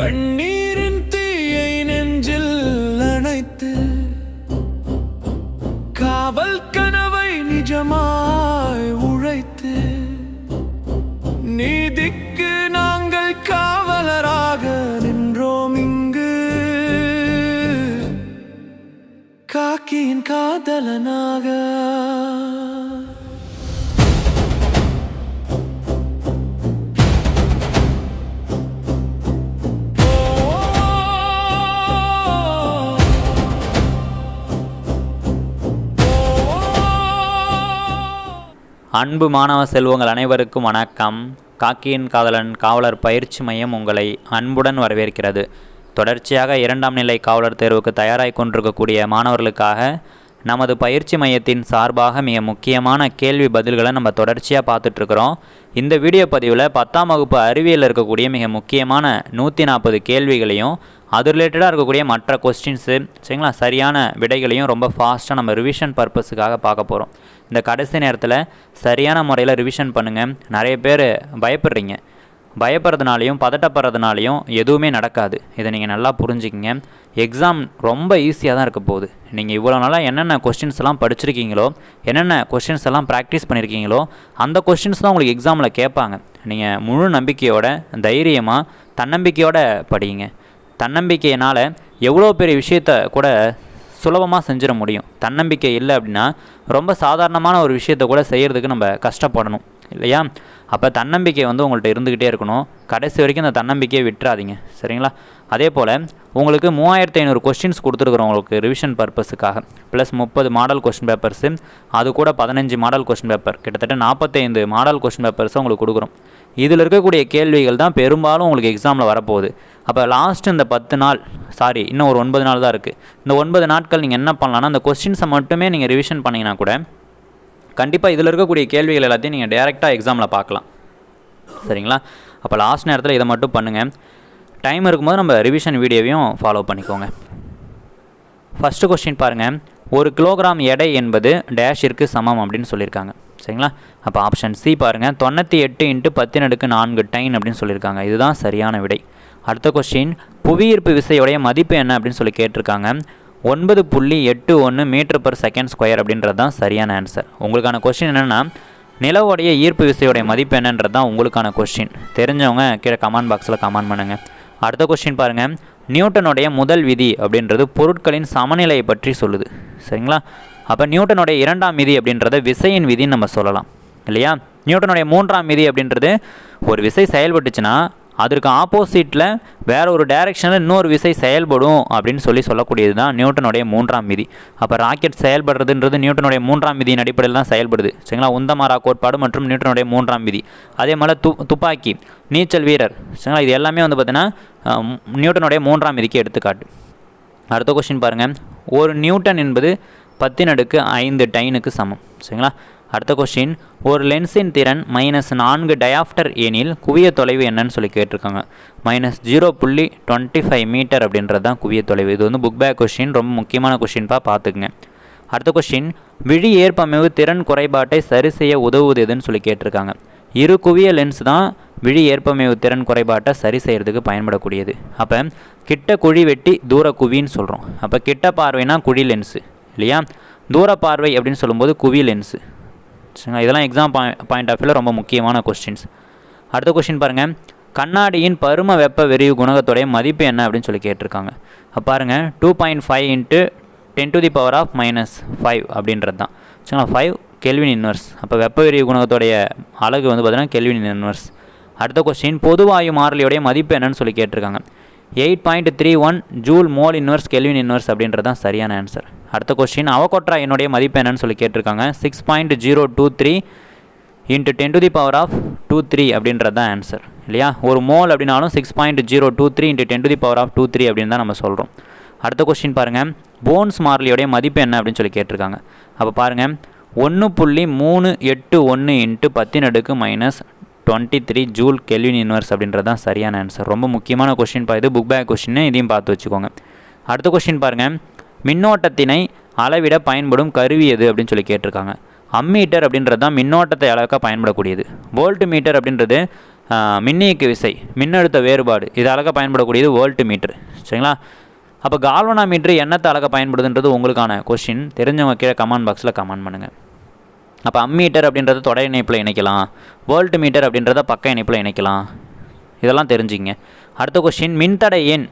கண்ணீரின் அன்பு மாணவ செல்வங்கள் அனைவருக்கும் வணக்கம். காக்கியின் காதலன் காவலர் பயிற்சி மையம் உங்களை அன்புடன் வரவேற்கிறது. தொடர்ச்சியாக இரண்டாம் நிலை காவலர் தேர்வுக்கு தயாராக கொண்டிருக்கக்கூடிய மாணவர்களுக்காக நமது பயிற்சி மையத்தின் சார்பாக மிக முக்கியமான கேள்வி பதில்களை நம்ம தொடர்ச்சியாக பார்த்துட்ருக்குறோம். இந்த வீடியோ பதிவில் பத்தாம் வகுப்பு அறிவியலில் இருக்கக்கூடிய மிக முக்கியமான நூற்றி நாற்பது கேள்விகளையும் அது ரிலேட்டடாக இருக்கக்கூடிய மற்ற கொஸ்டின்ஸு சரிங்களா? சரியான விடைகளையும் ரொம்ப ஃபாஸ்ட்டாக நம்ம ரிவிஷன் பர்பஸுக்காக பார்க்க போகிறோம் இந்த கடைசி நேரத்தில் சரியான முறையில் ரிவிஷன் பண்ணுங்கள் நிறைய பேர் பயப்படுறீங்க. பயப்படுறதுனாலையும் பதட்டப்படுறதுனாலையும் எதுவுமே நடக்காது. இதை நீங்கள் நல்லா புரிஞ்சுக்கிங்க. எக்ஸாம் ரொம்ப ஈஸியாக தான் இருக்க போகுது. நீங்கள் இவ்வளோ நாளாக என்னென்ன கொஸ்டின்ஸ் எல்லாம் படிச்சிருக்கீங்களோ என்னென்ன கொஸ்டின்ஸ் எல்லாம் ப்ராக்டிஸ் பண்ணியிருக்கீங்களோ அந்த கொஸ்டின்ஸ் தான் உங்களுக்கு எக்ஸாமில் கேட்பாங்க. நீங்கள் முழு நம்பிக்கையோட தைரியமாக தன்னம்பிக்கையோட படிங்க. தன்னம்பிக்கையினால் எவ்வளோ பெரிய விஷயத்த கூட சுலபமாக செஞ்சிட முடியும். தன்னம்பிக்கை இல்லை அப்படின்னா ரொம்ப சாதாரணமான ஒரு விஷயத்தை கூட செய்கிறதுக்கு நம்ம கஷ்டப்படணும். இல்லையா? அப்போ தன்னம்பிக்கை வந்து உங்கள்கிட்ட இருந்துக்கிட்டே இருக்கணும். கடைசி வரைக்கும் அந்த தன்னம்பிக்கையை விட்டுறாதீங்க. சரிங்களா? அதே போல் உங்களுக்கு மூவாயிரத்தி ஐநூறு கொஸ்டின்ஸ் கொடுத்துருக்குறோம் உங்களுக்கு ரிவிஷன் பர்பஸுக்காக ப்ளஸ் முப்பது மாடல் கொஸ்டின் பேப்பர்ஸு அது கூட பதினஞ்சு மாடல் கொஸ்டின் பேப்பர் கிட்டத்தட்ட நாற்பத்தைந்து மாடல் கொஸ்டின் பேப்பர்ஸும் உங்களுக்கு கொடுக்குறோம். இதில் இருக்கக்கூடிய கேள்விகள் தான் பெரும்பாலும் உங்களுக்கு எக்ஸாமில் வரப்போகுது. அப்போ லாஸ்ட் இந்த பத்து நாள் சாரி இன்னும் ஒரு ஒன்பது நாள் தான் இருக்குது இந்த ஒன்பது நாட்கள் நீங்கள் என்ன பண்ணலான்னா அந்த கொஸ்டின்ஸை மட்டுமே நீங்கள் ரிவிஷன் பண்ணிங்கன்னா கூட கண்டிப்பாக இதில் இருக்கக்கூடிய கேள்விகள் எல்லாத்தையும் நீங்கள் டேரெக்டாக எக்ஸாமில் பார்க்கலாம். சரிங்களா? அப்போ லாஸ்ட் நேரத்தில் இதை மட்டும் பண்ணுங்கள் டைம் இருக்கும்போது நம்ம ரிவிஷன் வீடியோவையும் ஃபாலோ பண்ணிக்கோங்க. ஃபஸ்ட்டு கொஸ்டின் பாருங்கள் ஒரு கிலோகிராம் எடை என்பது டேஷிற்கு சமம் அப்படின்னு சொல்லியிருக்காங்க. சரிங்களா? அப்போ ஆப்ஷன் சி பாருங்கள் தொண்ணூற்றி எட்டு இன்ட்டு பத்து நடுக்கு நான்கு டைன் அப்படின்னு சொல்லியிருக்காங்க. இதுதான் சரியான விடை. அடுத்த கொஸ்டின் புவியீர்ப்பு விசையுடைய மதிப்பு என்ன அப்படின்னு சொல்லி கேட்டிருக்காங்க. ஒன்பது புள்ளி எட்டு ஒன்று மீட்டர் பர் செகண்ட் ஸ்கொயர் அப்படின்றது தான் சரியான ஆன்சர் உங்களுக்கான கொஸ்டின் என்னென்னா நிலவுடைய ஈர்ப்பு விசையுடைய மதிப்பு என்னன்றது தான் உங்களுக்கான கொஸ்டின் தெரிஞ்சவங்க கீழே கமெண்ட் பாக்ஸில் கமெண்ட் பண்ணுங்கள் அடுத்த கொஸ்டின் பாருங்கள் நியூட்டனுடைய முதல் விதி அப்படின்றது பொருட்களின் சமநிலையை பற்றி சொல்லுது. சரிங்களா? அப்போ நியூட்டனுடைய இரண்டாம் விதி அப்படின்றத விசையின் விதின்னு நம்ம சொல்லலாம். இல்லையா? நியூட்டனுடைய மூன்றாம் விதி அப்படின்றது ஒரு விசை செயல்பட்டுச்சுன்னா அதற்கு ஆப்போசிட்டில் வேற ஒரு டைரெக்ஷனில் இன்னொரு விசை செயல்படும் அப்படின்னு சொல்லி சொல்லக்கூடியது தான் நியூட்டனுடைய மூன்றாம் விதி. அப்போ ராக்கெட் செயல்படுறதுன்றது நியூட்டனுடைய மூன்றாம் விதியின் அடிப்படையில் தான் செயல்படுது. சரிங்களா? உந்தமாரா கோட்பாடு மற்றும் நியூட்டனுடைய மூன்றாம் விதி. அதே மாதிரி து துப்பாக்கி நீச்சல் வீரர். சரிங்களா? இது எல்லாமே வந்து பார்த்தீங்கன்னா நியூட்டனுடைய மூன்றாம் விதிக்கு எடுத்துக்காட்டு. அடுத்த கொஸ்டின் பாருங்கள் ஒரு நியூட்டன் என்பது பத்தின் அடுக்கு ஐந்து டைனுக்கு சமம். சரிங்களா? அடுத்த கொஸ்டின் ஒரு லென்ஸின் திறன் மைனஸ் நான்கு டயாப்டர் எனில் குவிய தொலைவு என்னன்னு சொல்லி கேட்டிருக்காங்க. மைனஸ் ஜீரோ புள்ளி டுவெண்ட்டி ஃபைவ் மீட்டர் அப்படின்றது தான் குவிய தொலைவு. இது வந்து புக் பேக் கொஸ்டின் ரொம்ப முக்கியமான கொஸ்டின்ப்பா பார்த்துக்குங்க. அடுத்த கொஸ்டின் விழி ஏற்பமைவு திறன் குறைபாட்டை சரி செய்ய உதவுவது எதுன்னு சொல்லி கேட்டிருக்காங்க. இரு குவிய லென்ஸ் தான் விழி ஏற்பமைவு திறன் குறைபாட்டை சரி செய்கிறதுக்கு பயன்படக்கூடியது. அப்போ கிட்ட குழி வெட்டி தூர குவின்னு சொல்கிறோம் அப்போ கிட்ட பார்வைனா குழி லென்ஸு இல்லையா? தூர பார்வை அப்படின்னு சொல்லும்போது குவி லென்ஸு சரிங்களா இதெல்லாம் எக்ஸாம் பாய் பாயிண்ட் ஆஃப் வியூவில் ரொம்ப முக்கியமான கொஸ்டின்ஸ் அடுத்த கொஸ்டின் பாருங்கள் கண்ணாடியின் பரும வெப்ப விரிவு குணகத்துடைய மதிப்பு என்ன அப்படின்னு சொல்லி கேட்டிருக்காங்க. அப்போ பாருங்கள் two point five into ten to the power of minus five அப்படின்றது தான். சரிங்களா? ஃபைவ் கெல்வின் இன்வர்ஸ் அப்போ வெப்ப விரிவு குணகத்துடைய அழகு வந்து பார்த்தீங்கன்னா கெல்வின் இன்வர்ஸ் அடுத்த கொஸ்டின் பொதுவாயு மாறிலியுடைய மதிப்பு என்னன்னு சொல்லி கேட்டிருக்காங்க. Eight point three one joule mole inverse kelvin inverse அப்படின்றது தான் சரியான ஆன்சர் அடுத்த கொஸ்டின் அவகொட்ரா என்னுடைய மதிப்பு என்னன்னு சொல்லி கேட்டிருக்காங்க. Six point zero two three into ten to the power of two three அப்படின்றது தான் ஆன்சர் இல்லையா? ஒரு மோல் அப்படின்னாலும் six point zero two three into ten to the power of two three அப்படின்னு தான் நம்ம சொல்கிறோம் அடுத்த கொஸ்டின் பாருங்கள் போன்ஸ் மார்லியோடைய மதிப்பு என்ன அப்படின்னு சொல்லி கேட்டிருக்காங்க. அப்போ பாருங்கள் ஒன்று புள்ளி மூணு எட்டு ஒன்று இன்ட்டு பத்தின் அடுக்கு minus twenty three joule kelvin inverse அப்படின்றது தான் சரியான ஆன்சர் ரொம்ப முக்கியமான கொஸ்டின் பா இது. புக் பேக் கொஸ்டின் இதையும் பார்த்து வச்சுக்கோங்க. அடுத்த கொஸ்டின் பாருங்கள் மின்னோட்டத்தினை அளவிட பயன்படும் கருவி எது அப்படின்னு சொல்லி கேட்டிருக்காங்க. அம்மீட்டர் அப்படின்றது தான் மின்னோட்டத்தை அளவுக்க பயன்படக்கூடியது. வோல்ட் மீட்டர் அப்படின்றது மின்னியக்கு விசை மின்னழுத்த வேறுபாடு இது அளக்க பயன்படக்கூடியது வோல்ட் மீட்ரு சரிங்களா? அப்போ கால்வனா மீட்ரு என்னத்தை அளக்க பயன்படுதுன்றது உங்களுக்கான கொஷின் தெரிஞ்சவங்க கீழே கமெண்ட் பாக்ஸில் கமெண்ட் பண்ணுங்கள் அப்போ அம்மீட்டர் அப்படின்றத தொடர் இணைப்பில் இணைக்கலாம். வோல்ட் மீட்டர் அப்படின்றத பக்க இணைப்பில் இணைக்கலாம். இதெல்லாம் தெரிஞ்சுங்க அடுத்த கொஸ்டின் மின்தடை எண்.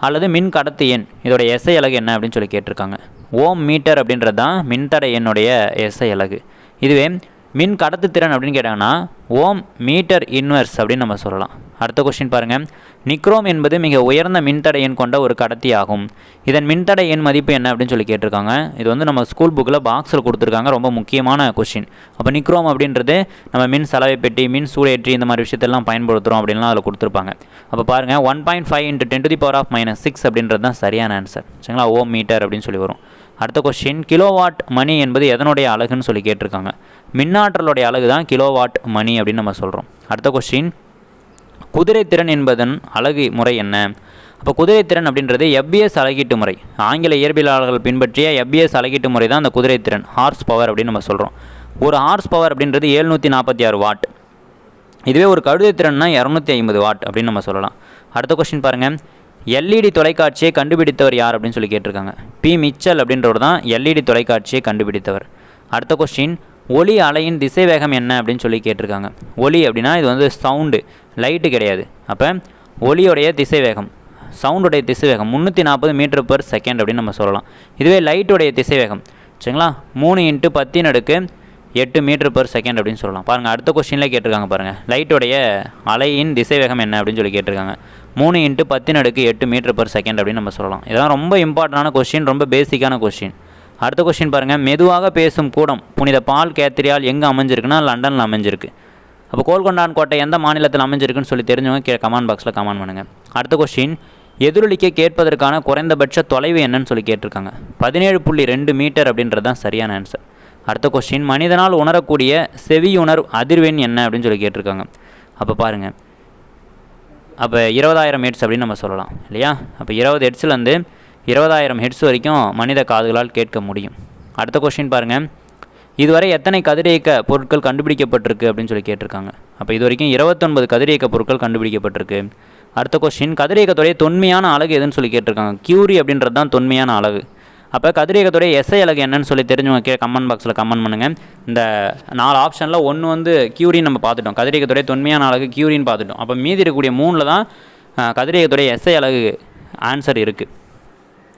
அல்லது மின் கடத்து எண். இதோட எஸ்ஐ அலகு என்ன அப்படின்னு சொல்லி கேட்டிருக்காங்க. ஓம் மீட்டர் அப்படின்றது தான் மின்தடை எண்ணுடைய எஸ்ஐ அலகு. இதுவே மின் கடத்துத்திறன் அப்படின்னு கேட்டாங்கன்னா ஓம் மீட்டர் இன்வெர்ஸ் அப்படின்னு நம்ம சொல்லலாம். அடுத்த கொஸ்டின் பாருங்கள் நிக்ரோம் என்பது மிக உயர்ந்த மின்தடை எண் கொண்ட ஒரு கடத்தி ஆகும் இதன் மின்தடை எண் மதிப்பு என்ன அப்படின்னு சொல்லி கேட்டிருக்காங்க. இது வந்து நம்ம ஸ்கூல் புக்கில் பாக்ஸில் கொடுத்துருக்காங்க. ரொம்ப முக்கியமான கொஷின் அப்போ நிக்ரோம் அப்படின்றது நம்ம மின் சலவை பெட்டி மின் சூடேற்றி இந்த மாதிரி விஷயத்தெல்லாம் பயன்படுத்துகிறோம் அப்படின்லாம் அதில் கொடுத்துருப்பாங்க. அப்போ பாருங்கள் one point five into ten to the power of minus six அப்படின்றது தான் சரியான ஆன்சர் சரிங்களா? ஓம் மீட்டர் அப்படின்னு சொல்லி வரும். அடுத்த கொஸ்டின் கிலோவாட் மணி என்பது எதனுடைய அழகுன்னு சொல்லி கேட்டிருக்காங்க. மின்னாற்றலுடைய அழகு தான் கிலோவாட் மணி அப்படின்னு நம்ம சொல்கிறோம் அடுத்த கொஸ்டின் குதிரைத்திறன் என்பதன் அழகு முறை என்ன? அப்போ குதிரைத்திறன் அப்படின்றது எப்பிஎஸ் அலகீட்டு முறை. ஆங்கில இயற்பியலாளர்கள் பின்பற்றிய எப்பிஎஸ் அலகீட்டு முறை தான் அந்த குதிரைத்திறன் ஹார்ஸ் பவர் அப்படின்னு நம்ம சொல்கிறோம் ஒரு ஹார்ஸ் பவர் அப்படின்றது எழுநூற்றி நாற்பத்தி ஆறு வாட் இதுவே ஒரு கழுதைத்திறன்னா இரநூத்தி ஐம்பது வாட் அப்படின்னு நம்ம சொல்லலாம். அடுத்த கொஸ்டின் பாருங்கள் எல்இடி தொலைக்காட்சியை கண்டுபிடித்தவர் யார் அப்படின்னு சொல்லி கேட்டிருக்காங்க. பி. மிச்சல் அப்படின்றவர் தான் எல்இடி தொலைக்காட்சியை கண்டுபிடித்தவர். அடுத்த கொஸ்டின் ஒளி அலையின் திசை வேகம் என்ன அப்படின்னு சொல்லி கேட்டிருக்காங்க. ஒளி அப்படின்னா இது வந்து சவுண்டு லைட்டு கிடையாது. அப்போ ஒளியோடைய திசைவேகம் சவுண்டுடைய திசைவேகம் முந்நூற்றி நாற்பது மீட்டர் பர் செகண்ட் அப்படின்னு நம்ம சொல்லலாம். இதுவே லைட்டுடைய திசைவேகம். சரிங்களா? மூணு இன்ட்டு பத்தின் அடுக்கு எட்டு மீட்டர் பர் செகண்ட் அப்படின்னு சொல்லலாம். பாருங்கள் அடுத்த கொஸ்டினில் கேட்டிருக்காங்க பாருங்கள் லைட்டுடைய அலையின் திசை வேகம் என்ன அப்படின்னு சொல்லி கேட்டிருக்காங்க. மூணு இன்ட்டு பத்தின் அடுக்கு எட்டு மீட்டர் பர் செகண்ட் அப்படின்னு நம்ம சொல்லலாம். இதெல்லாம் ரொம்ப இம்பார்ட்டண்டான கொஸ்டின் ரொம்ப பேசிக்கான கொஸ்டின் அடுத்த கொஸ்டின் பாருங்கள் மெதுவாக பேசும் கூடம். புனித பால் கேத்திரியால் எங்கே அமைஞ்சிருக்குன்னா லண்டனில் அமைஞ்சிருக்கு. அப்போ கோல்கொண்டான் கோட்டை எந்த மாநிலத்தில் அமைஞ்சிருக்குன்னு சொல்லி தெரிஞ்சவங்க கீழே கமெண்ட் பாக்ஸில் கமெண்ட் பண்ணுங்கள் அடுத்த கொஸ்டின் எதிரொலிக்க கேட்பதற்கான குறைந்தபட்ச தொலைவு என்னன்னு சொல்லி கேட்டிருக்காங்க. பதினேழு புள்ளி ரெண்டு மீட்டர் அப்படின்றது தான் சரியான ஆன்சர் அடுத்த கொஸ்டின் மனிதனால் உணரக்கூடிய செவியுணர் அதிர்வெண் என்ன அப்படின்னு சொல்லி கேட்டிருக்காங்க. அப்போ பாருங்கள் அப்போ இருபதாயிரம் ஹெட்ஸ் அப்படின்னு நம்ம சொல்லலாம். இல்லையா? அப்போ இருபது ஹெட்ஸ்லேருந்து இருபதாயிரம் ஹெட்ஸ் வரைக்கும் மனித காதுகளால் கேட்க முடியும். அடுத்த கொஸ்டின் பாருங்கள் இதுவரை எத்தனை கதிரியக்க பொருட்கள் கண்டுபிடிக்கப்பட்டிருக்கு அப்படின்னு சொல்லி கேட்டிருக்காங்க. அப்போ இது வரைக்கும் இருபத்தொன்பது கதிரியக்க பொருட்கள் கண்டுபிடிக்கப்பட்டிருக்கு. அடுத்த கொஸ்டின் கதிரியக்கத்துடைய தொன்மையான அழகு எதுன்னு சொல்லி கேட்டிருக்காங்க. கியூரி அப்படின்றது தான் தொன்மையான அழகு. அப்போ கதிரியக்கத்துடைய எஸ்ஐ அலகு என்னன்னு சொல்லி தெரிஞ்சவங்க கே கமெண்ட் பாக்ஸில் கமெண்ட் பண்ணுங்கள் இந்த நாலு ஆப்ஷனில் ஒன்று வந்து கியூரின்னு நம்ம பார்த்துட்டோம். கதிரியக்கத்துடைய தொன்மையான அழகு கியூரின்னு பார்த்துட்டோம். அப்போ மீதி இருக்கக்கூடிய மூணில் தான் கதிரியக்கத்துடைய எஸ்ஐ அலகு ஆன்சர் இருக்குது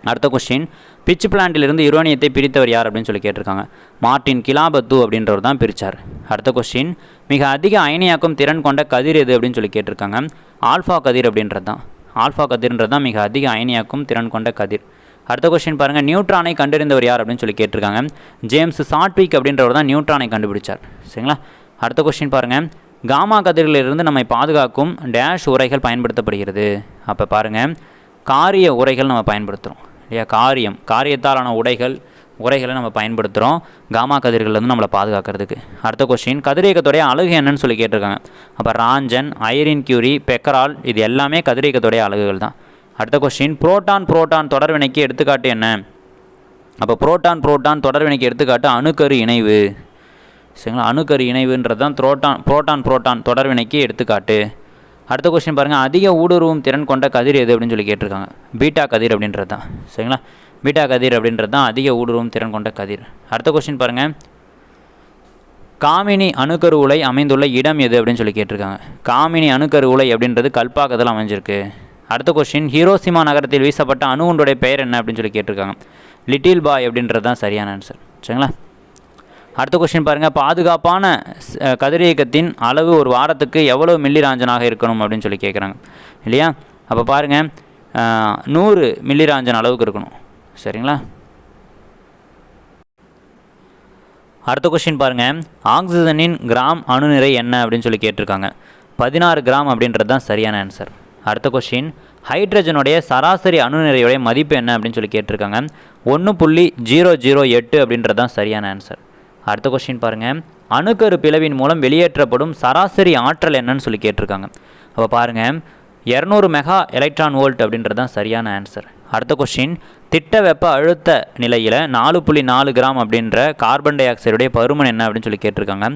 அடுத்த கொஸ்டின் பிச்சு பிளான்ட்டிலிருந்து யுரோனியத்தை பிரித்தவர் யார் அப்படின்னு சொல்லி கேட்டிருக்காங்க. மார்ட்டின் கிலாபத்து அப்படின்றவர் தான் பிரித்தார் அடுத்த கொஸ்டின் மிக அதிக அயனியாக்கும் திறன் கொண்ட கதிர் எது அப்படின்னு சொல்லி கேட்டிருக்காங்க. ஆல்ஃபா கதிர் அப்படின்றது தான். ஆல்ஃபா கதிர்ன்றது தான் மிக அதிக அயனியாக்கும் திறன் கொண்ட கதிர். அடுத்த கொஸ்டின் பாருங்கள் நியூட்ரானை கண்டறிந்தவர் யார் அப்படின்னு சொல்லி கேட்டிருக்காங்க. ஜேம்ஸ் சாட்விக் அப்படின்றவர் தான் நியூட்ரானை கண்டுபிடிச்சார். சரிங்களா? அடுத்த கொஸ்டின் பாருங்கள் காமா கதிரிலிருந்து நம்மை பாதுகாக்கும் டேஷ் உரைகள் பயன்படுத்தப்படுகிறது. அப்போ பாருங்கள் காரிய உரைகள் நம்ம பயன்படுத்துகிறோம் இல்லையா? காரியம். காரியத்தாலான உடைகள் உரைகளை நம்ம பயன்படுத்துகிறோம் காமா கதிர்கள்லேருந்து நம்மளை பாதுகாக்கிறதுக்கு. அடுத்த கொஸ்டின் கதிரியக்கத்துடைய அழகு என்னன்னு சொல்லி கேட்டிருக்காங்க. அப்போ ராஞ்சன் ஐரின் கியூரி பெக்கரால் இது எல்லாமே கதிரியக்கத்துடைய அலகுகள் தான். அடுத்த கொஸ்டின் புரோட்டான் புரோட்டான் தொடர்வினைக்கு எடுத்துக்காட்டு என்ன? அப்போ புரோட்டான் புரோட்டான் தொடர்வினைக்கு எடுத்துக்காட்டு அணுக்கரு இணைவு. சரிங்களா? அணுக்கரு இணைவுன்றது தான் புரோட்டான் புரோட்டான் புரோட்டான் தொடர்வினைக்கு எடுத்துக்காட்டு. அடுத்த கொஸ்டின் பாருங்கள் அதிக ஊடுருவும் திறன் கொண்ட கதிர் எது அப்படின்னு சொல்லி கேட்டிருக்காங்க. பீட்டா கதிர் அப்படின்றது தான். சரிங்களா? பீட்டா கதிர் அப்படின்றது தான் அதிக ஊடுருவும் திறன் கொண்ட கதிர். அடுத்த கொஸ்டின் பாருங்கள் காமினி அணுக்கரு உலை அமைந்துள்ள இடம் எது அப்படின்னு சொல்லி கேட்டிருக்காங்க. காமினி அணுக்கரு உலை அப்படின்றது கல்பாக்கத்தில் அமைஞ்சிருக்கு. அடுத்த கொஸ்டின் ஹீரோசிமா நகரத்தில் வீசப்பட்ட அணு ஒன்றுடைய பெயர் என்ன அப்படின்னு சொல்லி கேட்டிருக்காங்க. லிட்டில் பாய் அப்படின்றது தான் சரியான ஆன்சர் சரிங்களா? அடுத்த கொஸ்டின் பாருங்கள் பாதுகாப்பான ஸ்- கதிரியக்கத்தின் அளவு ஒரு வாரத்துக்கு எவ்வளோ மில்லிராஞ்சனாக இருக்கணும் அப்படின்னு சொல்லி கேட்குறாங்க இல்லையா? அப்போ பாருங்கள் நூறு மில்லிராஞ்சன் அளவுக்கு இருக்கணும். சரிங்களா? அடுத்த கொஸ்டின் பாருங்கள் ஆக்சிஜனின் கிராம் அணுநிறை என்ன அப்படின்னு சொல்லி கேட்டிருக்காங்க. பதினாறு கிராம் அப்படின்றது தான் சரியான ஆன்சர் அடுத்த கொஸ்டின் ஹைட்ரஜனுடைய சராசரி அணுநிறையுடைய மதிப்பு என்ன அப்படின்னு சொல்லி கேட்டிருக்காங்க. ஒன்று புள்ளி ஜீரோ ஜீரோ எட்டு அப்படின்றது தான் சரியான ஆன்சர் அடுத்த கொஸ்டின் பாருங்கள் அணுக்கரு பிளவின் மூலம் வெளியேற்றப்படும் சராசரி ஆற்றல் என்னன்னு சொல்லி கேட்டிருக்காங்க. அப்போ பாருங்கள் இரநூறு மெகா எலக்ட்ரான் வோல்ட் அப்படின்றது தான் சரியான ஆன்சர் அடுத்த கொஸ்டின் திட்ட வெப்ப அழுத்த நிலையில் நாலு புள்ளி நாலு கிராம் அப்படின்ற கார்பன் டை ஆக்சைடுடைய பருமன் என்ன அப்படின்னு சொல்லி கேட்டிருக்காங்க.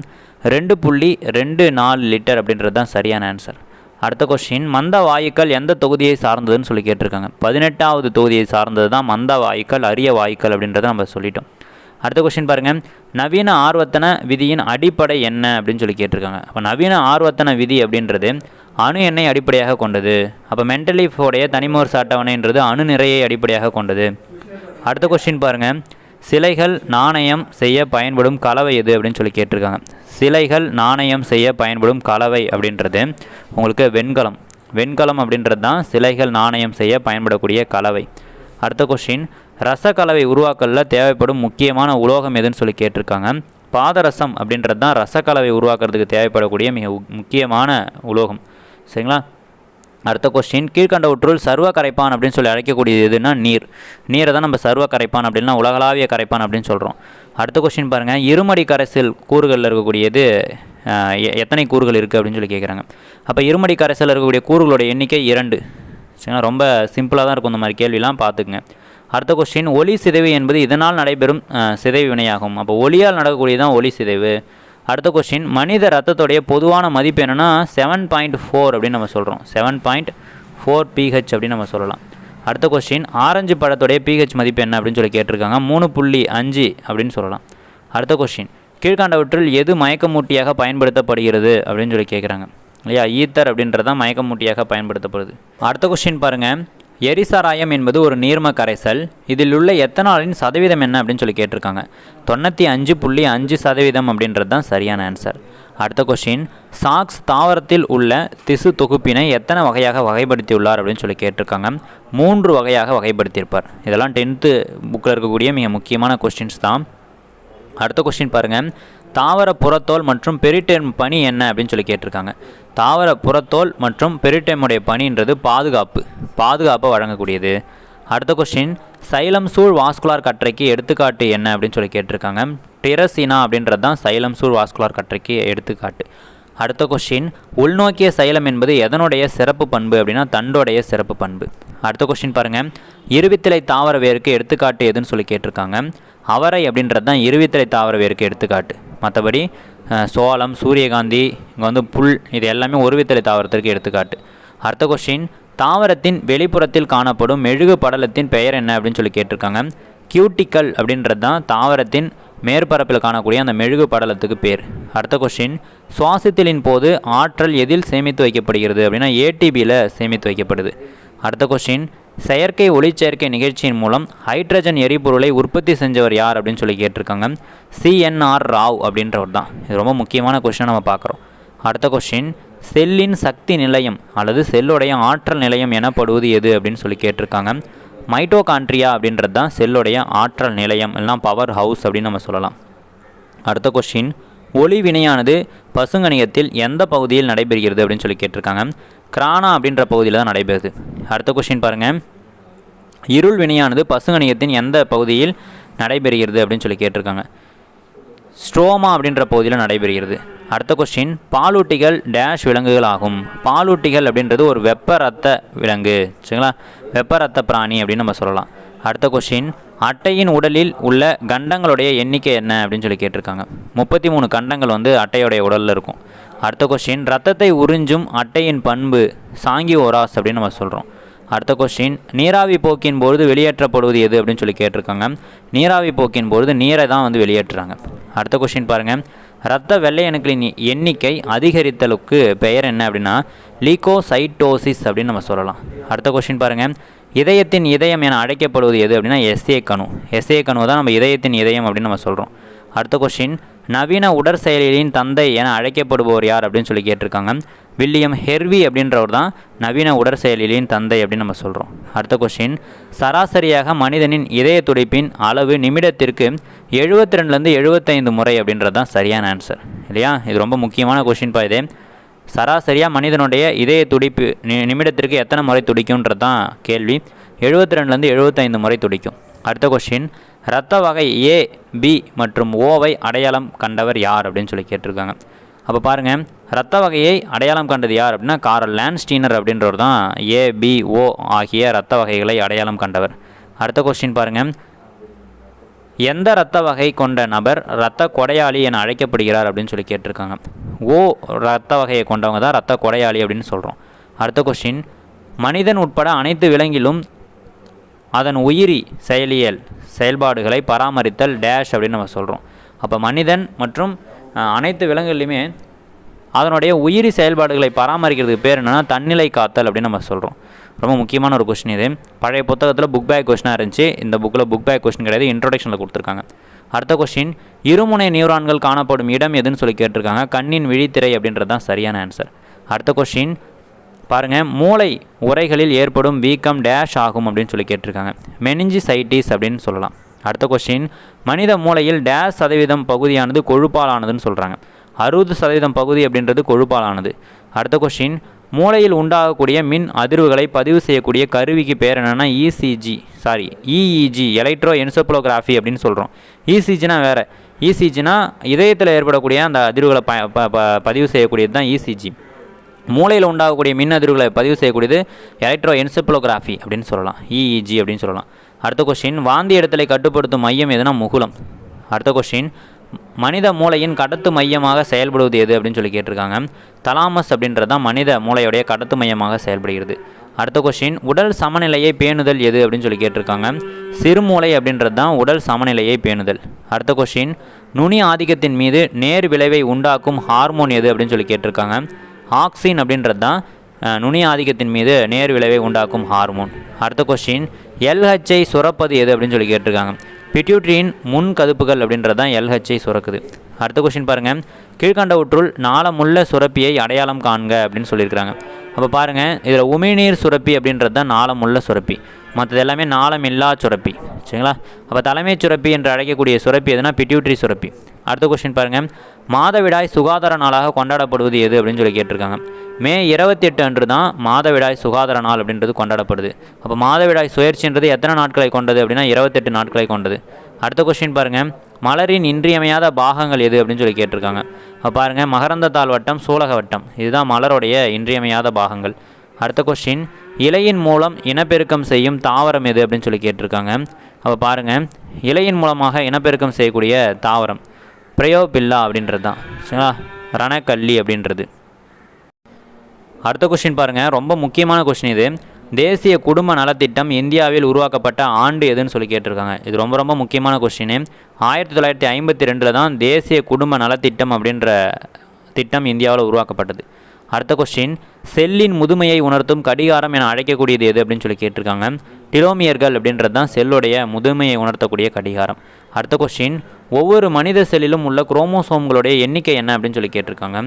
ரெண்டு புள்ளி ரெண்டு நாலு லிட்டர் அப்படின்றது தான் சரியான ஆன்சர் அடுத்த கொஸ்டின் மந்த வாயுக்கள் எந்த தொகுதியை சார்ந்ததுன்னு சொல்லி கேட்டிருக்காங்க. பதினெட்டாவது தொகுதியை சார்ந்தது தான் மந்த வாயுக்கள் அரிய வாயுக்கள் அப்படின்றத நம்ம சொல்லிட்டோம். அடுத்த கொஸ்டின் பாருங்கள் நவீன ஆர்வத்தன விதியின் அடிப்படை என்ன அப்படின்னு சொல்லி கேட்டிருக்காங்க. அப்போ நவீன ஆர்வத்தன விதி அப்படின்றது அணு எண்ணெய் அடிப்படையாக கொண்டது. அப்போ மென்டலிஃபோடைய தனிமோர் சாட்டவணைன்றது அணு நிறையை அடிப்படையாக கொண்டது. அடுத்த கொஸ்டின் பாருங்கள் சிலைகள் நாணயம் செய்ய பயன்படும் கலவை எது அப்படின்னு சொல்லி கேட்டிருக்காங்க. சிலைகள் நாணயம் செய்ய பயன்படும் கலவை அப்படின்றது உங்களுக்கு வெண்கலம். வெண்கலம் அப்படின்றது தான் சிலைகள் நாணயம் செய்ய பயன்படக்கூடிய கலவை. அடுத்த கொஸ்டின் ரசக்கலவை உருவாக்கலில் தேவைப்படும் முக்கியமான உலோகம் எதுன்னு சொல்லி கேட்டிருக்காங்க. பாதரசம் அப்படின்றது தான் ரசக்கலவை உருவாக்குறதுக்கு தேவைப்படக்கூடிய மிக முக்கியமான உலோகம். சரிங்களா? அடுத்த கொஸ்டின் கீழ்கண்டவற்றுள் சர்வ கரைப்பான் அப்படின்னு சொல்லி அழைக்கக்கூடியது எதுனா நீர். நீரை தான் நம்ம சர்வ கரைப்பான் அப்படின்னா உலகளாவிய கரைப்பான் அப்படின்னு சொல்கிறோம் அடுத்த கொஸ்டின் பாருங்கள் இருமடி கரைசல் கூறுகளில் இருக்கக்கூடியது எத்தனை கூறுகள் இருக்குது அப்படின்னு சொல்லி கேட்குறாங்க அப்போ இருமடி கரைசலில் இருக்கக்கூடிய கூறுகளோட எண்ணிக்கை இரண்டு. சரிங்களா? ரொம்ப சிம்பிளாக தான் இருக்கும் இந்த மாதிரி கேள்விலாம் பார்த்துக்குங்க. அடுத்த கொஸ்டின் ஒளி சிதைவு என்பது இதனால் நடைபெறும் சிதைவு வினையாகும். அப்போ ஒளியால் நடக்கக்கூடியதான் ஒளி சிதைவு. அடுத்த கொஸ்டின் மனித ரத்தத்துடைய பொதுவான மதிப்பு என்னென்னா செவன் பாயிண்ட் ஃபோர் அப்படின்னு நம்ம சொல்கிறோம் செவன் பாயிண்ட் ஃபோர் பிஹெச் அப்படின்னு நம்ம சொல்லலாம். அடுத்த கொஸ்டின் ஆரஞ்சு பழத்துடைய பிஹெச் மதிப்பு என்ன அப்படின்னு சொல்லி கேட்டிருக்காங்க. மூணு புள்ளி அஞ்சு அப்படின்னு சொல்லலாம். அடுத்த கொஸ்டின் கீழ்காண்டவற்றில் எது மயக்கமூட்டியாக பயன்படுத்தப்படுகிறது அப்படின்னு சொல்லி கேட்குறாங்க. இல்லையா? ஈத்தர் அப்படின்றது தான் மயக்கமூட்டியாக பயன்படுத்தப்படுது. அடுத்த கொஸ்டின் பாருங்கள் எரிசாராயம் என்பது ஒரு நீர்ம கரைசல். இதில் உள்ள எத்தனாலின் சதவீதம் என்ன அப்படின்னு சொல்லி கேட்டிருக்காங்க. தொண்ணூற்றி அஞ்சு புள்ளி அஞ்சு சதவீதம் அப்படின்றது தான் சரியான ஆன்சர் அடுத்த கொஸ்டின் சாக்ஸ் தாவரத்தில் உள்ள திசு தொகுப்பினை எத்தனை வகையாக வகைப்படுத்தியுள்ளார் அப்படின்னு சொல்லி கேட்டிருக்காங்க. மூன்று வகையாக வகைப்படுத்தியிருப்பார். இதெல்லாம் டென்த்து புக்கில் இருக்கக்கூடிய மிக முக்கியமான கொஸ்டின்ஸ் தான். அடுத்த கொஸ்டின் பாருங்கள் தாவர புறத்தோல் மற்றும் பெரிட்டேம் பணி என்ன அப்படின்னு சொல்லி கேட்டிருக்காங்க. தாவர புறத்தோல் மற்றும் பெரிட்டேமுடைய பணின்றது பாதுகாப்பு பாதுகாப்பை வழங்கக்கூடியது. அடுத்த கொஸ்டின் சைலம் சூழ் வாஸ்குலார் கற்றைக்கு எடுத்துக்காட்டு என்ன அப்படின்னு சொல்லி கேட்டிருக்காங்க. டிரசினா அப்படின்றது தான் சைலம் சூழ் வாஸ்குலார் கற்றைக்கு எடுத்துக்காட்டு. அடுத்த கொஸ்டின் உள்நோக்கிய சைலம் என்பது எதனுடைய சிறப்பு பண்பு அப்படின்னா தண்டோடைய சிறப்பு பண்பு. அடுத்த கொஸ்டின் பாருங்கள் இருவித்திலை தாவர வேருக்கு எடுத்துக்காட்டு எதுன்னு சொல்லி கேட்டிருக்காங்க. அவரை அப்படின்றது தான் இருவித்திலை தாவர வேருக்கு எடுத்துக்காட்டு. மற்றபடி சோளம் சூரியகாந்தி இங்கே வந்து புல் இது எல்லாமே ஒருவித்தலை தாவரத்திற்கு எடுத்துக்காட்டு. அடுத்த கொஸ்டின் தாவரத்தின் வெளிப்புறத்தில் காணப்படும் மெழுகு படலத்தின் பெயர் என்ன அப்படின்னு சொல்லி கேட்டிருக்காங்க. கியூட்டிக்கல் அப்படின்றது தான் தாவரத்தின் மேற்பரப்பில் காணக்கூடிய அந்த மெழுகு படலத்துக்கு பேர். அடுத்த கொஸ்டின் சுவாசித்தலின் போது ஆற்றல் எதில் சேமித்து வைக்கப்படுகிறது அப்படின்னா ஏடிபியில் சேமித்து வைக்கப்படுது. அடுத்த கொஸ்டின் செயற்கை ஒளிச்சேர்க்கை நிகழ்ச்சியின் மூலம் ஹைட்ரஜன் எரிபொருளை உற்பத்தி செஞ்சவர் யார் அப்படின்னு சொல்லி கேட்டிருக்காங்க. சிஎன்ஆர் ராவ் அப்படின்றவர் தான். இது ரொம்ப முக்கியமான கொஸ்டின் நம்ம பார்க்குறோம். அடுத்த கொஸ்டின் செல்லின் சக்தி நிலையம் அல்லது செல்லுடைய ஆற்றல் நிலையம் எனப்படுவது எது அப்படின்னு சொல்லி கேட்டிருக்காங்க. மைட்டோகாண்ட்ரியா அப்படின்றது தான் செல்லுடைய ஆற்றல் நிலையம் இல்லைனா பவர் ஹவுஸ் அப்படின்னு நம்ம சொல்லலாம். அடுத்த கொஸ்டின் ஒளி வினையானது பசுங்கணியத்தில் எந்த பகுதியில் நடைபெறுகிறது அப்படின்னு சொல்லி கேட்டிருக்காங்க. கிரானா அப்படின்ற பகுதியில் தான் நடைபெறுது. அடுத்த கொஸ்டின் பாருங்கள் இருள் வினையானது பசுங்கணியத்தின் எந்த பகுதியில் நடைபெறுகிறது அப்படின்னு சொல்லி கேட்டிருக்காங்க. ஸ்ட்ரோமா அப்படின்ற பகுதியில் நடைபெறுகிறது. அடுத்த கொஸ்டின் பாலூட்டிகள் டேஷ் விலங்குகள் ஆகும். பாலூட்டிகள் அப்படின்றது ஒரு வெப்ப ரத்த விலங்கு. சரிங்களா? வெப்ப ரத்த பிராணி அப்படின்னு நம்ம சொல்லலாம். அடுத்த கொஸ்டின் அட்டையின் உடலில் உள்ள கண்டங்களுடைய எண்ணிக்கை என்ன அப்படின்னு சொல்லி கேட்டிருக்காங்க. முப்பத்தி மூணு கண்டங்கள் வந்து அட்டையோடைய உடலில் இருக்கும். அடுத்த கொஸ்டின் ரத்தத்தை உறிஞ்சும் அட்டையின் பண்பு சாங்கி ஓராஸ் அப்படின்னு நம்ம சொல்கிறோம் அடுத்த கொஸ்டின் நீராவி போக்கின் பொழுது வெளியேற்றப்படுவது எது அப்படின்னு சொல்லி கேட்டிருக்காங்க. நீராவி போக்கின் பொழுது நீரை தான் வந்து வெளியேற்றுறாங்க. அடுத்த கொஸ்டின் பாருங்கள் இரத்த வெள்ளையணுக்களின் எண்ணிக்கை அதிகரித்தலுக்கு பெயர் என்ன அப்படின்னா லீகோசைட்டோசிஸ் அப்படின்னு நம்ம சொல்லலாம். அடுத்த கொஸ்டின் பாருங்கள் இதயத்தின் இதயம் என அழைக்கப்படுவது எது அப்படின்னா எஸ்ஏ கணு. எஸ்ஏ கணு தான் நம்ம இதயத்தின் இதயம் அப்படின்னு நம்ம சொல்கிறோம் அடுத்த கொஸ்டின் நவீன உடற்செயலியின் தந்தை என அழைக்கப்படுபவர் யார் அப்படின்னு சொல்லி கேட்டிருக்காங்க. வில்லியம் ஹெர்வி அப்படின்றவர் தான் நவீன உடற்செயலியின் தந்தை அப்படின்னு நம்ம சொல்கிறோம் அடுத்த கொஸ்டின் சராசரியாக மனிதனின் இதய துடிப்பின் அளவு நிமிடத்திற்கு எழுபத்தி ரெண்டுலேருந்து எழுபத்தைந்து முறை அப்படின்றது தான் சரியான ஆன்சர் இல்லையா? இது ரொம்ப முக்கியமான கொஸ்டின் பா இது. சராசரியாக மனிதனுடைய இதய துடிப்பு நி நிமிடத்திற்கு எத்தனை முறை துடிக்கும்ன்றது தான் கேள்வி. எழுபத்தி ரெண்டுலேருந்து எழுபத்தைந்து முறை துடிக்கும். அடுத்த கொஸ்டின் இரத்த வகை ஏ பி மற்றும் ஓவை அடையாளம் கண்டவர் யார் அப்படின்னு சொல்லி கேட்டிருக்காங்க. அப்போ பாருங்கள் இரத்த வகையை அடையாளம் கண்டது யார் அப்படின்னா காரல் லேன்ஸ்டீனர் அப்படின்றவர் தான் ஏ பி ஓ ஆகிய இரத்த வகைகளை அடையாளம் கண்டவர். அடுத்த கொஸ்டின் பாருங்கள் எந்த இரத்த வகை கொண்ட நபர் இரத்த கொடையாளி என அழைக்கப்படுகிறார் அப்படின்னு சொல்லி கேட்டிருக்காங்க. ஓ இரத்த வகையை கொண்டவங்க தான் இரத்த கொடையாளி அப்படின்னு சொல்கிறோம் அடுத்த கொஸ்டின் மனிதன் உட்பட அனைத்து விலங்கிலும் அதன் உயிரி செயலியல் செயல்பாடுகளை பராமரித்தல் டேஷ் அப்படின்னு நம்ம சொல்கிறோம் அப்போ மனிதன் மற்றும் அனைத்து விலங்குகள்லையுமே அதனுடைய உயிரி செயல்பாடுகளை பராமரிக்கிறதுக்கு பேர் என்னென்னா தன்னிலை காத்தல் அப்படின்னு நம்ம சொல்கிறோம் ரொம்ப முக்கியமான ஒரு கொஸ்டின் இது. பழைய புத்தகத்தில் புக் பேக் கொஸ்டினாக இருந்துச்சு. இந்த புக்கில் புக் பேக் கொஸ்டின் கிடையாது. இன்ட்ரோடக்ஷனில் கொடுத்துருக்காங்க. அடுத்த கொஸ்டின் இருமுனை நியூரான்கள் காணப்படும் இடம் எதுன்னு சொல்லி கேட்டிருக்காங்க. கண்ணின் விழித்திரை அப்படின்றது தான் சரியான ஆன்சர் அடுத்த கொஸ்டின் பாருங்கள் மூளை உரைகளில் ஏற்படும் வீக்கம் டேஷ் ஆகும் அப்படின்னு சொல்லி கேட்டிருக்காங்க. மெனிஞ்சிசைட்டிஸ் அப்படின்னு சொல்லலாம். அடுத்த கொஸ்டின் மனித மூளையில் டேஷ் சதவீதம் பகுதியானது கொழுப்பாலானதுன்னு சொல்கிறாங்க அறுபது சதவீதம் பகுதி அப்படின்றது கொழுப்பாலானது. அடுத்த கொஸ்டின் மூளையில் உண்டாகக்கூடிய மின் அதிர்வுகளை பதிவு செய்யக்கூடிய கருவிக்கு பேர் என்னென்னா ECG sorry EEG electro encephalography அப்படின்னு சொல்கிறோம் இசிஜினா வேறு. இசிஜினா இதயத்தில் ஏற்படக்கூடிய அந்த அதிர்வுகளை ப ப- ப- பதிவு செய்யக்கூடியது தான் இசிஜி மூளையில் உண்டாகக்கூடிய மின் அதிர்வுகளை பதிவு செய்யக்கூடியது எலக்ட்ரோ என்செப்ளோகிராஃபி அப்படின்னு சொல்லலாம். இஇஜி அப்படின்னு சொல்லலாம். அடுத்த கொஸ்டின் வாந்தி இடத்தலை கட்டுப்படுத்தும் மையம் எதுனா முகுலம்? அடுத்த கொஸ்டின் மனித மூளையின் கடத்து மையமாக செயல்படுவது எது அப்படின்னு சொல்லி கேட்டிருக்காங்க. தலாமஸ் அப்படின்றது தான் மனித மூளையுடைய கடத்து மையமாக செயல்படுகிறது. அடுத்த கொஸ்டின் உடல் சமநிலையை பேணுதல் எது அப்படின்னு சொல்லி கேட்டிருக்காங்க. சிறுமூளை அப்படின்றது தான் உடல் சமநிலையை பேணுதல். அடுத்த கொஸ்டின் நுனி ஆதிக்கத்தின் மீது நேர் விளைவை உண்டாக்கும் ஹார்மோன் எது அப்படின்னு சொல்லி கேட்டிருக்காங்க. ஆக்சின் அப்படின்றது தான் நுனி ஆதிக்கத்தின் மீது நேர் விளைவை உண்டாக்கும் ஹார்மோன். அடுத்த கொஸ்டின் எல்ஹெச்ஐ சுரப்பது எது அப்படின்னு சொல்லி கேட்டிருக்காங்க. பிட்யூட்ரியின் முன் கதுப்புகள் அப்படின்றது தான் எல்ஹெச்ஐ சுரக்குது. அடுத்த கொஸ்டின் பாருங்கள் கீழ்கண்டவற்றுள் நாளமுள்ள சுரப்பியை அடையாளம் காண்க அப்படின்னு சொல்லியிருக்கிறாங்க. அப்போ பாருங்கள் இதில் உமிழ்நீர் சுரப்பி அப்படின்றது தான் நாளமுள்ள சுரப்பி. மற்றது எல்லாமே நாளமில்லா சுரப்பி. சரிங்களா? அப்போ தலைமைச் சுரப்பி என்று அழைக்கக்கூடிய சுரப்பி எதுனா பிட்யூட்ரி சுரப்பி. அடுத்த கொஸ்டின் பாருங்கள் மாதவிடாய் சுகாதார நாளாக கொண்டாடப்படுவது எது அப்படின்னு சொல்லி கேட்டிருக்காங்க. மே இருபத்தி எட்டு அன்று தான் மாதவிடாய் சுகாதார நாள் அப்படின்றது கொண்டாடப்படுது. அப்போ மாதவிடாய் சுயற்சின்றது எத்தனை நாட்களை கொண்டது அப்படின்னா இருபத்தெட்டு நாட்களை கொண்டது. அடுத்த கொஸ்டின் பாருங்கள் மலரின் இன்றியமையாத பாகங்கள் எது அப்படின்னு சொல்லி கேட்டிருக்காங்க. அப்போ பாருங்கள் மகரந்த தாள் வட்டம் சூலக வட்டம். இதுதான் மலருடைய இன்றியமையாத பாகங்கள். அடுத்த கொஸ்டின் இலையின் மூலம் இனப்பெருக்கம் செய்யும் தாவரம் எது அப்படின்னு சொல்லி கேட்டிருக்காங்க. அப்போ பாருங்கள் இலையின் மூலமாக இனப்பெருக்கம் செய்யக்கூடிய தாவரம். பிரயோபில்லா அப்படின்றது தான். சரிங்களா? ரணக்கல்லி அப்படின்றது. அடுத்த கொஸ்டின் பாருங்கள் ரொம்ப முக்கியமான கொஸ்டின் இது. தேசிய குடும்ப நலத்திட்டம் இந்தியாவில் உருவாக்கப்பட்ட ஆண்டு எதுன்னு சொல்லி கேட்டிருக்காங்க. இது ரொம்ப ரொம்ப முக்கியமான கொஸ்டின் ஆயிரத்தி தொள்ளாயிரத்தி ஐம்பத்தி ரெண்டில் தான் தேசிய குடும்ப நலத்திட்டம் அப்படின்ற திட்டம் இந்தியாவில் உருவாக்கப்பட்டது. அடுத்த கொஸ்டின் செல்லின் முதுமையை உணர்த்தும் கடிகாரம் என அழைக்கக்கூடியது எது அப்படின்னு சொல்லி கேட்டிருக்காங்க. டிலோமியர்கள் அப்படின்றது தான் செல்லுடைய முதுமையை உணர்த்தக்கூடிய கடிகாரம். அடுத்த கொஸ்டின் ஒவ்வொரு மனித செல்லிலும் உள்ள குரோமோசோம்களுடைய எண்ணிக்கை என்ன அப்படின்னு சொல்லி கேட்டிருக்காங்க.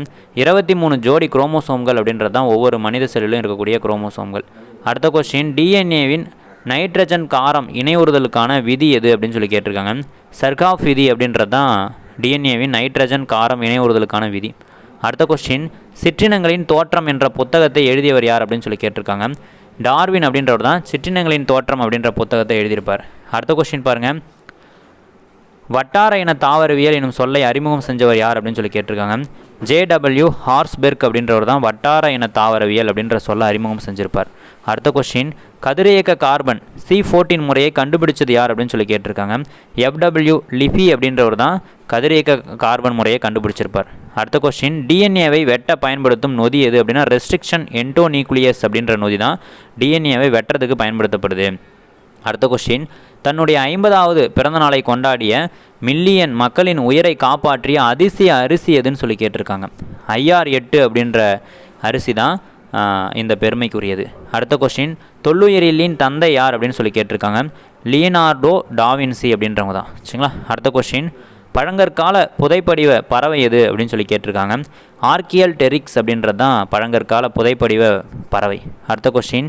இருபத்தி மூணு ஜோடி குரோமோசோம்கள் அப்படின்றது தான் ஒவ்வொரு மனித செல்லிலும் இருக்கக்கூடிய குரோமோசோம்கள். அடுத்த கொஸ்டின் டிஎன்ஏவின் நைட்ரஜன் காரம் இணையுறுதலுக்கான விதி எது அப்படின்னு சொல்லி கேட்டிருக்காங்க. சர்காஃப் விதி அப்படின்றது தான் டிஎன்ஏவின் நைட்ரஜன் காரம் இணையுறுதலுக்கான விதி. அடுத்த கொஸ்டின் சிற்றினங்களின் தோற்றம் என்ற புத்தகத்தை எழுதியவர் யார் அப்படின்னு சொல்லி கேட்டிருக்காங்க. டார்வின் அப்படின்றவர் தான் சிற்றினங்களின் தோற்றம் அப்படின்ற புத்தகத்தை எழுதியிருப்பார். அடுத்த கொஸ்டின் பாருங்கள் வட்டார இன தாவரவியல் எனும் சொல்லை அறிமுகம் செஞ்சவர் யார் அப்படின்னு சொல்லி கேட்டிருக்காங்க. ஜேடபிள்யூ ஹார்ஸ்பெர்க் அப்படின்றவர் தான் வட்டார இன தாவரவியல் அப்படின்ற சொல்ல அறிமுகம் செஞ்சிருப்பார். அடுத்த கொஸ்டின் கதிரியக்க கார்பன் சி ஃபோர்டீன் முறையை கண்டுபிடிச்சது யார் அப்படின்னு சொல்லி கேட்டிருக்காங்க. எஃப்டபிள்யூ லிஃபி அப்படின்றவர் தான் கதிரியக்க கார்பன் முறையை கண்டுபிடிச்சிருப்பார். அடுத்த கொஸ்டின் டிஎன்ஏவை வெட்ட பயன்படுத்தும் நொதி எது அப்படின்னா ரெஸ்ட்ரிக்ஷன் என்டோநியூக்ளியஸ் அப்படின்ற நொதி தான் டிஎன்ஏவை வெட்டுறதுக்கு பயன்படுத்தப்படுது. அடுத்த கொஸ்டின் தன்னுடைய ஐம்பதாவது பிறந்த நாளை கொண்டாடிய மில்லியன் மக்களின் உயிரை காப்பாற்றிய அதிசய அரிசி எதுன்னு சொல்லி கேட்டிருக்காங்க. ஐஆர் எட்டு அப்படின்ற அரிசி தான் இந்த பெருமைக்குரியது. அடுத்த கொஸ்டின் தொல்லுயிரிலின் தந்தை யார் அப்படின்னு சொல்லி கேட்டிருக்காங்க. லியனார்டோ டாவின்சி அப்படின்றவங்க தான் சரிங்களா? அடுத்த கொஸ்டின் பழங்கற்கால புதைப்படிவ பறவை எது அப்படின்னு சொல்லி கேட்டிருக்காங்க. ஆர்கியல் டெரிக்ஸ் அப்படின்றது தான் பழங்கற்கால புதைப்படிவ பறவை. அடுத்த கொஸ்டின்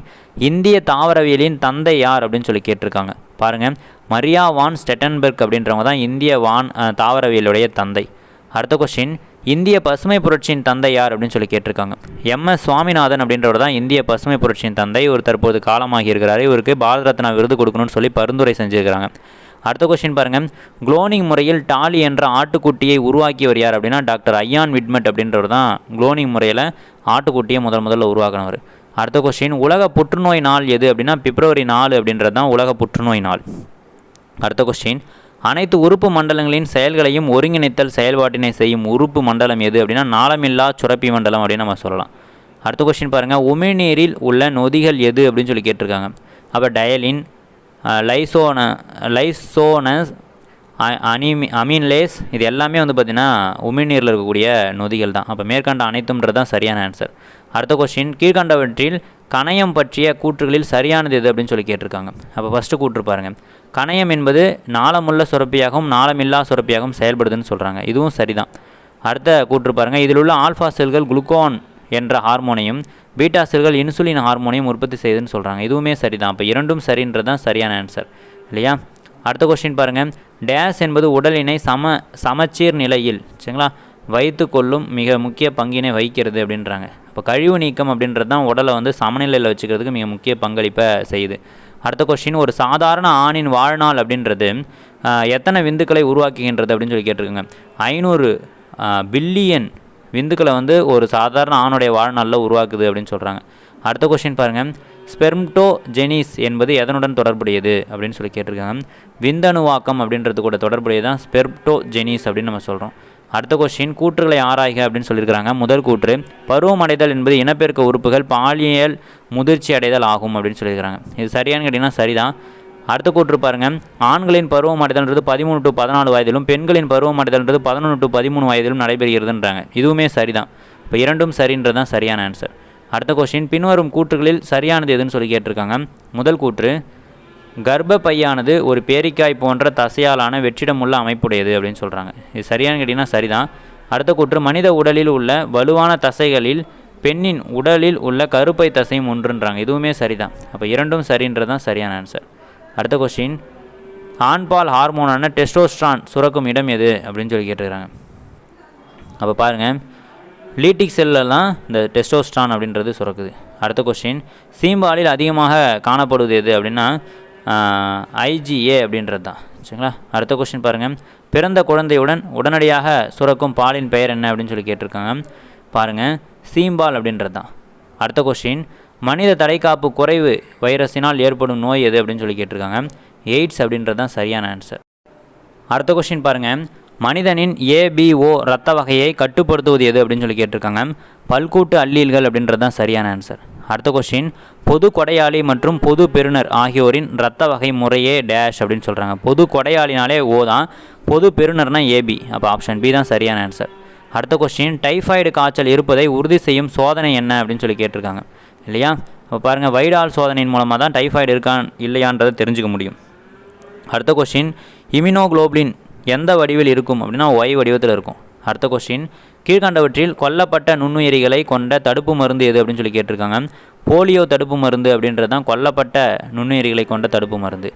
இந்திய தாவரவியலின் தந்தை யார் அப்படின்னு சொல்லி கேட்டிருக்காங்க. பாருங்கள் மரியா வான் ஸ்டெட்டன்பெர்க் அப்படின்றவங்க தான் இந்திய வான் தாவரவியலுடைய தந்தை. அடுத்த கொஸ்டின் இந்திய பசுமை புரட்சியின் தந்தை யார் அப்படின்னு சொல்லி கேட்டிருக்காங்க. எம்எஸ் சுவாமிநாதன் அப்படின்றவர் தான் இந்திய பசுமை புரட்சியின் தந்தை. ஒரு தற்போது காலமாகி இருக்கிறார். இவருக்கு பாரத ரத்னா விருது கொடுக்கணும்னு சொல்லி பரிந்துரை செஞ்சுருக்கிறாங்க. அடுத்த கொஸ்டின் பாருங்கள் குளோனிங் முறையில் டாலி என்ற ஆட்டுக்குட்டியை உருவாக்கியவர் யார் அப்படின்னா டாக்டர் ஐயான் விட்மெட் அப்படின்றவர் தான் குளோனிங் முறையில் ஆட்டுக்குட்டியை முதல் முதல்ல உருவாக்கினவர். அடுத்த கொஸ்டின் உலக புற்றுநோய் நாள் எது அப்படின்னா பிப்ரவரி நாலு அப்படின்றது தான் உலக புற்றுநோய் நாள். அடுத்த கொஸ்டின் அனைத்து உறுப்பு மண்டலங்களின் செயல்களையும் ஒருங்கிணைத்தல் செயல்பாட்டினை செய்யும் உறுப்பு மண்டலம் எது அப்படின்னா நாளமில்லா சுரப்பி மண்டலம் அப்படின்னு நம்ம சொல்லலாம். அடுத்த கொஸ்டின் பாருங்கள் உமிழ்நீரில் உள்ள நொதிகள் எது அப்படின்னு சொல்லி கேட்டிருக்காங்க. அப்போ டயலின் லைசோன லைசோனஸ் அ- அனிமி அமீன்லேஸ் இது எல்லாமே வந்து பார்த்திங்கன்னா உமிழ்நீரில் இருக்கக்கூடிய நொதிகள் தான். அப்போ மேற்கண்ட அனைத்தும்ன்றது தான் சரியான ஆன்சர் அடுத்த கொஸ்டின் கீழ்கண்டவற்றில் கணையம் பற்றிய கூற்றுகளில் சரியானது எது அப்படின்னு சொல்லி கேட்டிருக்காங்க. அப்போ ஃபஸ்ட்டு கூற்று பாருங்கள் கணையம் என்பது நாளமுள்ள சுரப்பியாகவும் நாளமில்லா சுரப்பியாகவும் செயல்படுதுன்னு சொல்கிறாங்க இதுவும் சரிதான். அடுத்த கூற்று பாருங்கள் இதில் உள்ள ஆல்ஃபா செல்கள் குளுக்கோன் என்ற ஹார்மோனையும் பீட்டா செல்கள் இன்சுலின் ஹார்மோனையும் உற்பத்தி செய்யுதுன்னு சொல்கிறாங்க இதுவுமே சரிதான். அப்போ இரண்டும் சரின்றது தான் சரியான ஆன்சர் இல்லையா? அடுத்த கொஸ்டின் பாருங்கள் டேஸ் என்பது உடலினை சம சமச்சீர் நிலையில் சரிங்களா? வைத்து கொள்ளும் மிக முக்கிய பங்கினை வகிக்கிறது அப்படின்றாங்க. அப்போ கழிவு நீக்கம் அப்படின்றது தான் உடலை வந்து சமநிலையில் வச்சுக்கிறதுக்கு மிக முக்கிய பங்களிப்பை செய்யுது. அடுத்த கொஸ்டின் ஒரு சாதாரண ஆணின் வாழ்நாள் அப்படின்றது எத்தனை விந்துக்களை உருவாக்குகின்றது அப்படின்னு சொல்லி கேட்டிருக்குங்க. ஐநூறு பில்லியன் விந்துக்களை வந்து ஒரு சாதாரண ஆணுடைய வாழ்நாளில் உருவாக்குது அப்படின்னு சொல்கிறாங்க அடுத்த கொஸ்டின் பாருங்கள் ஸ்பெர்ம்டோஜெனிஸ் என்பது எதனுடன் தொடர்புடையது அப்படின்னு சொல்லி கேட்டிருக்காங்க. விந்தணுவாக்கம் அப்படின்றது கூட தொடர்புடையது தான் ஸ்பெர்ம்டோஜெனிஸ் அப்படின்னு நம்ம சொல்கிறோம் அடுத்த கொஸ்டின் கூற்றுகளை ஆராய்க அப்படின்னு சொல்லியிருக்கிறாங்க. முதல் கூற்று பருவம் அடைதல் என்பது இனப்பெருக்க உறுப்புகள் பாலியல் முதிர்ச்சி அடைதல் ஆகும் அப்படின்னு சொல்லியிருக்கிறாங்க. இது சரியானு கேட்டிங்கன்னா சரிதான். அடுத்த கூற்று பாருங்கள் ஆண்களின் பருவம் அடைதல்ன்றது பதிமூணு டு பதினாலு வயதிலும் பெண்களின் பருவம் அடைதல்ன்றது பதினொன்று டு பதிமூணு வயதிலும் நடைபெறுகிறதுன்றாங்க. இதுவுமே சரிதான். இப்போ இரண்டும் சரின்றது தான் சரியான ஆன்சர் அடுத்த கொஸ்டின் பின்வரும் கூற்றுகளில் சரியானது எதுன்னு சொல்லி கேட்டிருக்காங்க. முதல் கூற்று கர்ப்பப்பையானது ஒரு பேரிக்காய் போன்ற தசையாலான வெற்றிடமுள்ள அமைப்புடையது அப்படின்னு சொல்கிறாங்க இது சரியானு கேட்டிங்கன்னா சரிதான். அடுத்த கூற்று மனித உடலில் உள்ள வலுவான தசைகளில் பெண்ணின் உடலில் உள்ள கருப்பை தசையும் ஒன்றுன்றாங்க. இதுவுமே சரிதான். அப்போ இரண்டும் சரின்றது தான் சரியான ஆன்சர் அடுத்த கொஸ்டின் ஆண்பால் ஹார்மோனான டெஸ்டோஸ்ட்ரான் சுரக்கும் இடம் எது? அப்படின்னு சொல்லி கேட்டுக்கிறாங்க அப்போ பாருங்கள் லீட்டிக் செல்லெல்லாம் இந்த டெஸ்டோஸ்ட்ரான் அப்படின்றது சுரக்குது. அடுத்த கொஸ்டின் சீம்பாலில் அதிகமாக காணப்படுவது எது அப்படின்னா ஐஜிஏ அப்படின்றது தான். சரிங்களா? அடுத்த கொஸ்டின் பாருங்கள் பிறந்த குழந்தையுடன் உடனடியாக சுரக்கும் பாலின் பெயர் என்ன அப்படின்னு சொல்லி கேட்டிருக்காங்க. பாருங்கள் சீம்பால் அப்படின்றது தான். அடுத்த கொஸ்டின் மனித தடைக்காப்பு குறைவு வைரஸினால் ஏற்படும் நோய் எது அப்படின்னு சொல்லி கேட்டிருக்காங்க. எய்ட்ஸ் அப்படின்றது தான் சரியான ஆன்சர் அடுத்த கொஸ்டின் பாருங்கள் மனிதனின் ஏபிஓ ரத்த வகையை கட்டுப்படுத்துவது எது அப்படின்னு சொல்லி கேட்டிருக்காங்க. பல்கூட்டு அல்லீல்கள் அப்படின்றது தான் சரியான ஆன்சர் அடுத்த கொஸ்டின் பொது கொடையாளி மற்றும் பொது பெறுநர் ஆகியோரின் ரத்த வகை முறையே டேஷ் அப்படின்னு சொல்கிறாங்க பொது கொடையாளினாலே ஓ தான் பொது பெறுநர்னா ஏபி அப்போ ஆப்ஷன் பி தான் சரியான ஆன்சர் அடுத்த கொஸ்டின் டைஃபாய்டு காய்ச்சல் இருப்பதை உறுதி செய்யும் சோதனை என்ன அப்படின்னு சொல்லி கேட்டிருக்காங்க. இல்லையா? இப்போ பாருங்கள் வைடால் சோதனையின் மூலமாக தான் டைஃபாய்டு இருக்கான் இல்லையான்றதை தெரிஞ்சுக்க முடியும். அடுத்த கொஸ்டின் இம்யூனோகுளோபின் எந்த வடிவில் இருக்கும் அப்படின்னா ஒய் வடிவத்தில் இருக்கும். அடுத்த கொஸ்டின் கீழ்கண்டவற்றில் கொல்லப்பட்ட நுண்ணுயிரிகளை கொண்ட தடுப்பு மருந்து எது அப்படின்னு சொல்லி கேட்டிருக்காங்க. போலியோ தடுப்பு மருந்து அப்படின்றது தான் கொல்லப்பட்ட நுண்ணுயிரிகளை கொண்ட தடுப்பு மருந்து.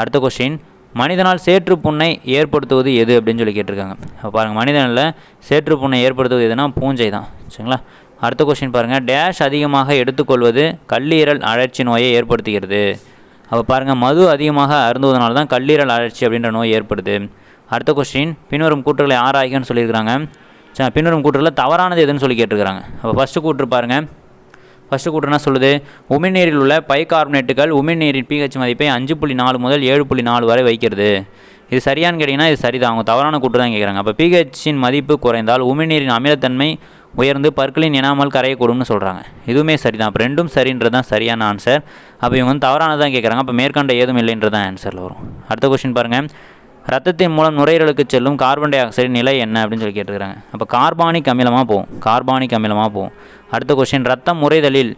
அடுத்த கொஸ்டின் மனிதனால் சேற்று புண்ணை ஏற்படுத்துவது எது அப்படின்னு சொல்லி கேட்டிருக்காங்க. அப்போ பாருங்கள் மனிதனில் சேற்று புண்ணை ஏற்படுத்துவது எதுனா பூஞ்சை தான் சரிங்களா? அடுத்த கொஸ்டின் பாருங்கள் டேஷ் அதிகமாக எடுத்துக்கொள்வது கல்லீரல் அழற்சி நோயை ஏற்படுத்துகிறது. அப்போ பாருங்கள் மது அதிகமாக அருந்துவதனால தான் கல்லீரல் அழற்சி அப்படின்ற நோய் ஏற்படுது. அடுத்த கொஸ்டின் பின்வரும் கூற்றுகளை ஆராய்கன்னு சொல்லியிருக்கிறாங்க. சரி, பின்வரும் கூற்றுகளில் தவறானது எதுன்னு சொல்லி கேட்டிருக்கிறாங்க. அப்போ ஃபஸ்ட்டு கூற்று பாருங்கள் ஃபஸ்ட்டு கூற்று என்ன சொல்லுது? உமிழ்நீரில் உள்ள பைகார்பனேட்டுகள் உமிழ்நீரின் பிஹெச் மதிப்பை அஞ்சு புள்ளி நாலு முதல் ஏழு புள்ளி நாலு வரை வைக்கிறது. இது சரியான்னு கேட்டிங்கன்னா இது சரிதான். அவங்க தவறான கூற்று தான் கேட்குறாங்க. அப்போ பிஹெச்சின் மதிப்பு குறைந்தால் உமிழ்நீரின் அமிலத்தன்மை உயர்ந்து பற்களின் இனாமல் கரையக்கூடும்னு சொல்கிறாங்க இதுவுமே சரிதான். அப்போ ரெண்டும் சரின்றது தான் சரியான ஆன்சர் அப்போ இவங்க வந்து தவறானதான் கேட்குறாங்க அப்போ மேற்கண்ட ஏதும் இல்லைன்றது தான் ஆன்சரில் வரும். அடுத்த கொஸ்டின் பாருங்கள் ரத்தத்தின் மூலம் நுரையீரலுக்கு செல்லும் கார்பன் டை ஆக்சைடு நிலை என்ன அப்படின்னு சொல்லி கேட்டுருக்காங்க அப்போ கார்பானிக் அமிலமாக போகும். கார்பானிக் அமிலமாக போகும். அடுத்த கொஸ்டின் ரத்தம் முறைதலில்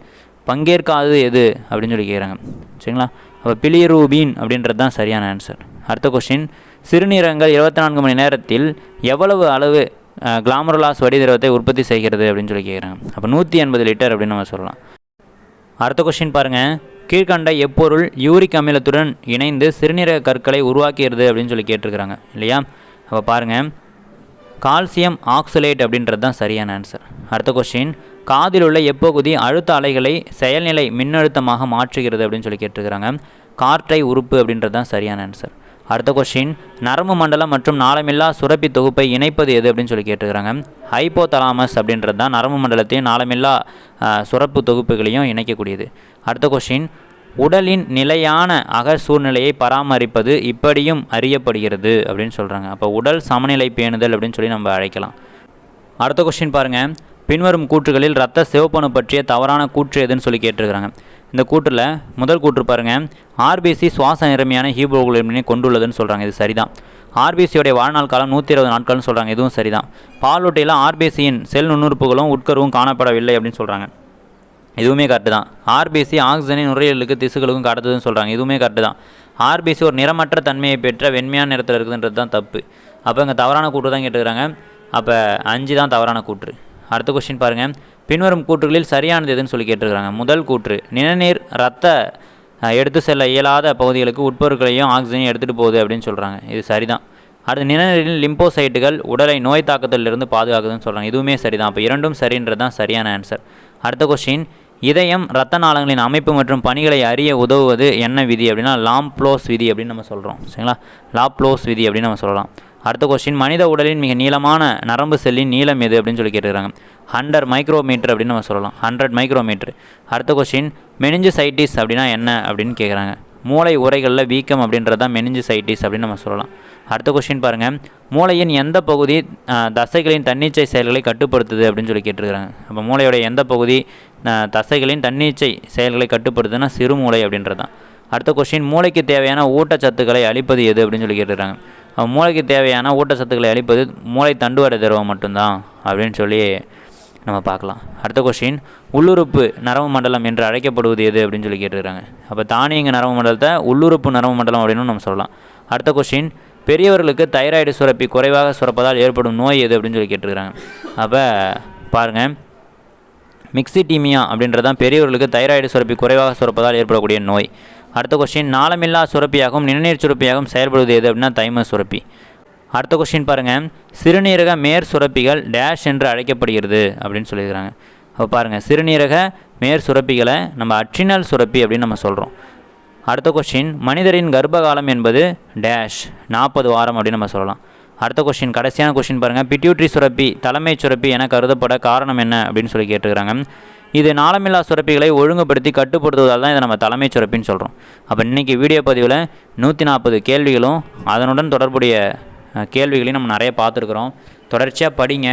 பங்கேற்காதது எது அப்படின்னு சொல்லி கேட்குறாங்க சரிங்களா? அப்போ பிலிரூபின் அப்படின்றது தான் சரியான ஆன்சர் அடுத்த கொஸ்டின் சிறுநீரகங்கள் இருபத்தி நான்கு மணி நேரத்தில் எவ்வளவு அளவு கிளாமருலாஸ் வடிதிரவத்தை உற்பத்தி செய்கிறது அப்படின்னு சொல்லி கேட்குறாங்க அப்போ நூற்றி எண்பது லிட்டர் அப்படின்னு நம்ம சொல்லலாம். அடுத்த கொஸ்டின் பாருங்கள் கீழ்கண்ட எப்பொருள் யூரிக் அமிலத்துடன் இணைந்து சிறுநீரக கற்களை உருவாக்கிறது அப்படின்னு சொல்லி கேட்டிருக்கிறாங்க. இல்லையா? அப்போ பாருங்கள் கால்சியம் ஆக்சலேட் அப்படின்றது தான் சரியான ஆன்சர் அடுத்த கொஸ்டின் காதில் உள்ள எப்பகுதி அழுத்த அலைகளை செயல்நிலை மின்னழுத்தமாக மாற்றுகிறது அப்படின்னு சொல்லி கேட்டிருக்கிறாங்க. காற்றை உறுப்பு அப்படின்றது தான் சரியான ஆன்சர் அடுத்த கொஸ்டின் நரம்பு மண்டலம் மற்றும் நாளமில்லா சுரப்பி தொகுப்பை இணைப்பது எது அப்படின்னு சொல்லி கேட்டுக்கிறாங்க ஹைப்போ தலாமஸ் அப்படின்றது தான் நரம்பு மண்டலத்தையும் நாளமில்லா சுரப்பு தொகுப்புகளையும் இணைக்கக்கூடியது. அடுத்த கொஸ்டின் உடலின் நிலையான அக சூழ்நிலையை பராமரிப்பது இப்படியும் அறியப்படுகிறது அப்படின்னு சொல்கிறாங்க அப்போ உடல் சமநிலை பேணுதல் அப்படின்னு சொல்லி நம்ம அழைக்கலாம். அடுத்த கொஸ்டின் பாருங்கள் பின்வரும் கூற்றுகளில் இரத்த சிவப்பணு பற்றிய தவறான கூற்று எதுன்னு சொல்லி கேட்டிருக்கிறாங்க. இந்த கூற்றில் முதல் கூற்று பாருங்கள் ஆர்பிசி சுவாச நிறமையான ஹீமோகுளோபினை கொண்டுள்ளதுன்னு சொல்கிறாங்க இது சரிதான். ஆர்பிசியோடைய வாழ்நாள் காலம் நூற்றி இருபது நாட்கள்னு சொல்கிறாங்க இதுவும் சரிதான். பாலூட்டியில் ஆர்பிசியின் செல் நுண்ணுறுப்புகளும் உட்கருவும் காணப்படவில்லை அப்படின்னு சொல்கிறாங்க இதுவுமே கரெக்டு தான். ஆர்பிசி ஆக்சிஜனை நுரையீரலுக்கு திசுகளுக்கும் கடத்துதுன்னு சொல்கிறாங்க இதுவுமே கரெக்டு தான். ஆர்பிசி ஒரு நிறமற்ற தன்மையை பெற்ற வெண்மையான நிறத்தில் இருக்குதுன்றது தான் தப்பு. அப்போ இங்கே தவறான கூற்று தான் கேட்டுக்கிறாங்க. அப்போ அஞ்சு தான் தவறான கூற்று. அடுத்த கொஸ்டின் பாருங்கள் பின்வரும் கூற்றுகளில் சரியானது எதுன்னு சொல்லி கேட்டிருக்கிறாங்க. முதல் கூற்று நிணநீர் ரத்த எடுத்து செல்ல இயலாத பகுதிகளுக்கு உட்பொருட்களையும் ஆக்சிஜனையும் எடுத்துகிட்டு போகுது அப்படின்னு சொல்கிறாங்க இது சரிதான். அடுத்து நிணநீரில் லிம்போசைட்டுகள் உடலை நோய் தாக்கத்திலிருந்து பாதுகாக்குதுன்னு சொல்கிறாங்க இதுவுமே சரிதான். அப்போ இரண்டும் சரின்றது தான் சரியான ஆன்சர் அடுத்த கொஸ்டின் இதயம் இரத்த நாளங்களின் அமைப்பு மற்றும் பணிகளை அறிய உதவுவது என்ன விதி அப்படின்னா லாம்ப்ளோஸ் விதி அப்படின்னு நம்ம சொல்கிறோம் சரிங்களா? லாப்ளோஸ் விதி அப்படின்னு நம்ம சொல்லலாம். அடுத்த கொஸ்டின் மனித உடலின் மிக நீளமான நரம்பு செல்லின் நீளம் எது அப்படின்னு சொல்லி கேட்டுக்கிறாங்க ஹண்ட்ரட் மைக்ரோமீட்டர் அப்படின்னு நம்ம சொல்லலாம். ஹண்ட்ரட் மைக்ரோமீட்டர் அடுத்த கொஸ்டின் மெனிஞ்சசைட்டிஸ் அப்படின்னா என்ன அப்படின்னு கேட்குறாங்க மூளை உரைகளில் வீக்கம் அப்படின்றது தான் மெனிஞ்சசைட்டிஸ் அப்படின்னு நம்ம சொல்லலாம். அடுத்த கொஸ்டின் பாருங்கள் மூளையின் எந்த பகுதி தசைகளின் தன்னிச்சை செயல்களை கட்டுப்படுத்துது அப்படின்னு சொல்லி கேட்டிருக்கிறாங்க. அப்போ மூளையோட எந்த பகுதி தசைகளின் தன்னிச்சை செயல்களை கட்டுப்படுத்துதுன்னா சிறுமூளை அப்படின்றது தான் அடுத்த கொஸ்டின் மூளைக்கு தேவையான ஊட்டச்சத்துக்களை அளிப்பது எது அப்படின்னு சொல்லி கேட்டுருக்காங்க அப்ப மூளைக்கு தேவையான ஊட்டச்சத்துக்களை அளிப்பது மூளை தண்டுவடை திரவம் மட்டும்தான் அப்படின்னு சொல்லி நம்ம பார்க்கலாம். அடுத்த கொஸ்டின் உள்ளுறுப்பு நரம்பு மண்டலம் என்று அழைக்கப்படுவது எது அப்படின்னு சொல்லி கேட்டுருக்காங்க அப்போ தானியங்க நரம்பு மண்டலத்தை உள்ளுறுப்பு நரம்பு மண்டலம் அப்படின்னு நம்ம சொல்லலாம். அடுத்த கொஸ்டின் பெரியவர்களுக்கு தைராய்டு சுரப்பி குறைவாக சுரப்பதால் ஏற்படும் நோய் எது அப்படின்னு சொல்லி கேட்டிருக்கிறாங்க. அப்போ பாருங்கள் மிக்சிடீமியா அப்படின்றதான் பெரியவர்களுக்கு தைராய்டு சுரப்பி குறைவாக சுரப்பதால் ஏற்படக்கூடிய நோய். அடுத்த கொஸ்டின் நாளமில்லா சுரப்பியாகவும் நிணநீர் சுரப்பியாகவும் செயல்படுவது எது அப்படின்னா தைம சுரப்பி. அடுத்த கொஸ்டின் பாருங்கள் சிறுநீரக மேற் சுரப்பிகள் டேஷ் என்று அழைக்கப்படுகிறது அப்படின்னு சொல்லியிருக்கிறாங்க. அப்போ பாருங்கள் சிறுநீரக மேற் சுரப்பிகளை நம்ம அட்ரினல் சுரப்பி அப்படின்னு நம்ம சொல்கிறோம் அடுத்த கொஸ்டின் மனிதரின் கர்ப்பகாலம் என்பது டேஷ் நாற்பது வாரம் அப்படின்னு நம்ம சொல்லலாம். அடுத்த கொஸ்டின் கடைசியான கொஸ்டின் பாருங்கள் பிட்யூட்ரி சுரப்பி தலைமை சுரப்பி என கருதப்பட காரணம் என்ன அப்படின்னு சொல்லி கேட்டுக்கிறாங்க இது நாளமில்லா சுரப்பிகளை ஒழுங்குபடுத்தி கட்டுப்படுத்துவதால் தான் இதை நம்ம தலைமை சுரப்பின்னு சொல்கிறோம் அப்போ இன்றைக்கி வீடியோ பதிவில் நூற்றி நாற்பது கேள்விகளும் அதனுடன் தொடர்புடைய கேள்விகளையும் நம்ம நிறைய பார்த்துருக்குறோம். தொடர்ச்சியாக படிங்க.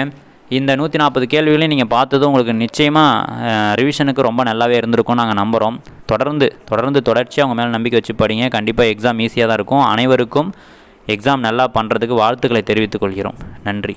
இந்த நூற்றி நாற்பது கேள்விகளையும் நீங்கள் பார்த்ததும் உங்களுக்கு நிச்சயமாக ரிவிஷனுக்கு ரொம்ப நல்லாவே இருந்திருக்கும் நாங்கள் நம்புகிறோம் தொடர்ந்து தொடர்ந்து தொடர்ச்சியாக அவங்க மேலே நம்பிக்கை வச்சு படிங்க. கண்டிப்பாக எக்ஸாம் ஈஸியாக தான் இருக்கும். அனைவருக்கும் எக்ஸாம் நல்லா பண்ணுறதுக்கு வாழ்த்துக்களை தெரிவித்துக் கொள்கிறோம். நன்றி.